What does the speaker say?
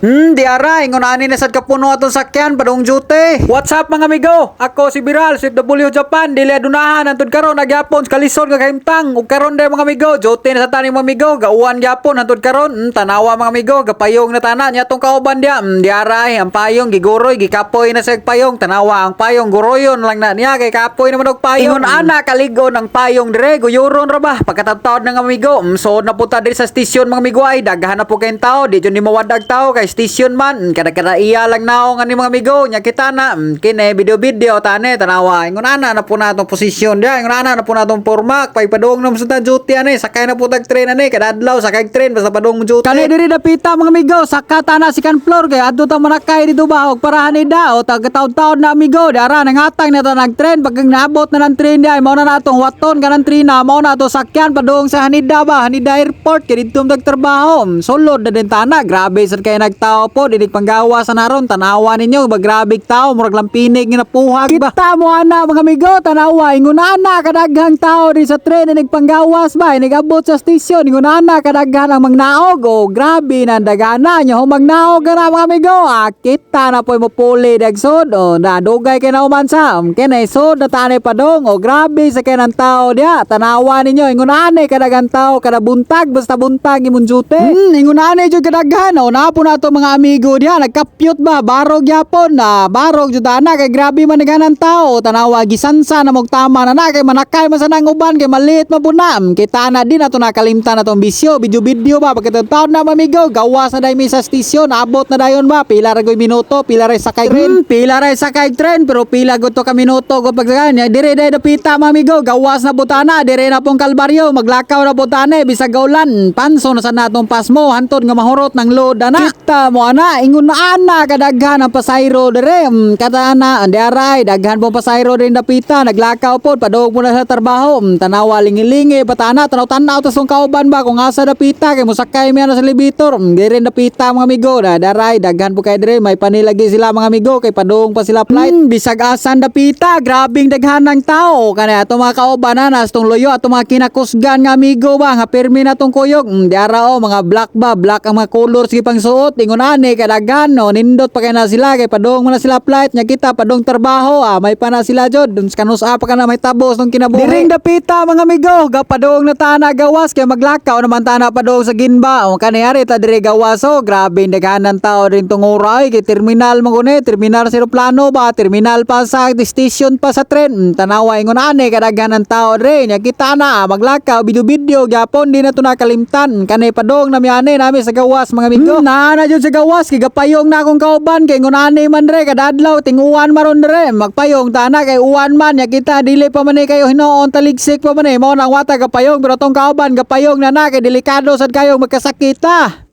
Hmm, di aray, ngun ani na sad kapuno atong sakyan padung jute. What's up mga amigo? Ako si Biral, si W Japan, dili adunahan antud karon nagyapon sa kalison nga kahimtang. Ug karon day mga amigo, jute na sa tani mga amigo, gauwan gyapon antud karon. Hmm, tanawa mga amigo, gapayong na tana nya tong kauban dia. Hmm, di aray, ang payong giguroy, gikapoy na sa payong, tanawa ang payong guroyon lang na niya kay kapoy naman og payong. Ingon ana kaligon ang payong dire, guyoron ra ba? Pagkatataod na nga amigo, mm, suod na punta diri sa stisyon mga amigo ay daghan na po kayong tao, di jud ni mawadag tao kay stisyon man, mm, kada kada iya lang naong ani mga amigo, nya kita na, mm, kine video video tane tanawa. Ingon ana na po natong posisyon dia, ingon ana na po natong forma, pay padung nam sa duty ani, sakay na po tag train ani, kada adlaw sakay train basta padung duty. Kani diri dapita mga amigo, sakata na si kan floor kay adto ta manakay dito ba og parahan ni daw tag taon-taon na amigo, dara nangatang na ta nag-train pag naabot na ng train dia, mao na natong waton kanang train na, mao na to sakyan padung sa Hanida ba, Hanida Airport kay dito trabaho. Sulod na din tana, grabe sad kay nagtao po, dinig panggawa sa naron, tanawa ninyo, ba grabe tao, murag lampinig nga napuhag ba. Kita mo ana mga amigo, tanawa, ingon ana kadaghang tao di sa tren na nagpanggawas ba, nagabot sa station, ingon ana kadaghan ang magnaog, oh, grabe na dagana nyo, magnaog na mga amigo, ah, kita na po mo puli dagsod, oh, nadugay kay na umansa, um, kaya sod na tanay padong, oh, grabe sa kaya ng tao dia, tanawa ninyo, ingon ana kadaghang tao, kada buntag, basta buntag imong jute. Hmm, ingon ana jud kadaghan, oh, napo na to mga amigo dia, nagkapyot ba, barog yapon, na barog jud ana, kay grabe man naghanan tao, tanawa, gisansa na mong tama na na, kay manakay man sa nang uban, kay maliit mabunam, kita na din ato nakalimtan na tong bisyo, video-video ba, pagkatapos na mamigo, gawas na dahil sa stisyon, abot na dayon ba, pila ra goy minuto, pila ra sakay tren, pila ra sakay tren, pero pila go to ka minuto go pagsagan, dire dahil napita mamigo, gawas na butana, dire na pong kalbaryo, maglakaw na butana, bisag gaulan, panso na sa natong pasmo, hantod nga mahurot ng load ana. Kita mo ana, ingon na ana, kadaghan ang pasayro dire, mm, kada ana, andi aray, daghan po pasayro din napita, naglakaw po, padog mo na sa trabaho, mm, tanawa lingi-lingi, patana, tanaw-tanaw, tas kauban ba, kung asa napita, kay musakay mo na sa libitor, mm, di rin napita mga amigo, na daray, daghan po kay dire, may panilagi sila mga amigo, kay padung pa sila flight, mm, bisag asan napita, grabing daghan ng tao, kaya ato mga kauban na, nas tong loyo, ato mga kinakusgan nga amigo ba, nga permi na tong kuyog, mm, di ara o, mga black ba, black ang mga color, sige pang suot, ingon ani, kay daghan, no, nindot pa kay na sila, kay padung mo na sila flight, nya kita, padung trabaho, ah, may pa na sila jod, dun sa kanus pa ka na, may tabos nung kinabuhi. Diring dapita mga amigo, gapadong na tana gawas, kay maglakaw naman tana padong sa ginba, o kaniyari ta dire gawas, o, grabe, daghanan tao rin tong oray, kay terminal mo guni, terminal sa plano ba, terminal pa sa station pa sa tren, mm, tanawa ingon ani, kadaghanan tao rin, nya kita na, maglakaw, video-video, gyapon, di na to nakalimtan, kanay padong namyane nami sa gawas mga amigo. Hmm, na jud sa gawas, kay gapayong na akong kauban, kay ngunani man re, kadadlaw, tinguan maron re, magpayong tana, kay uwan man, nya kita, dili pa man kayo hinoon taligsik pa man mo nang wata gapayong, pero tong kauban, gapayong na na, kay delikado sad kayo magkasakita.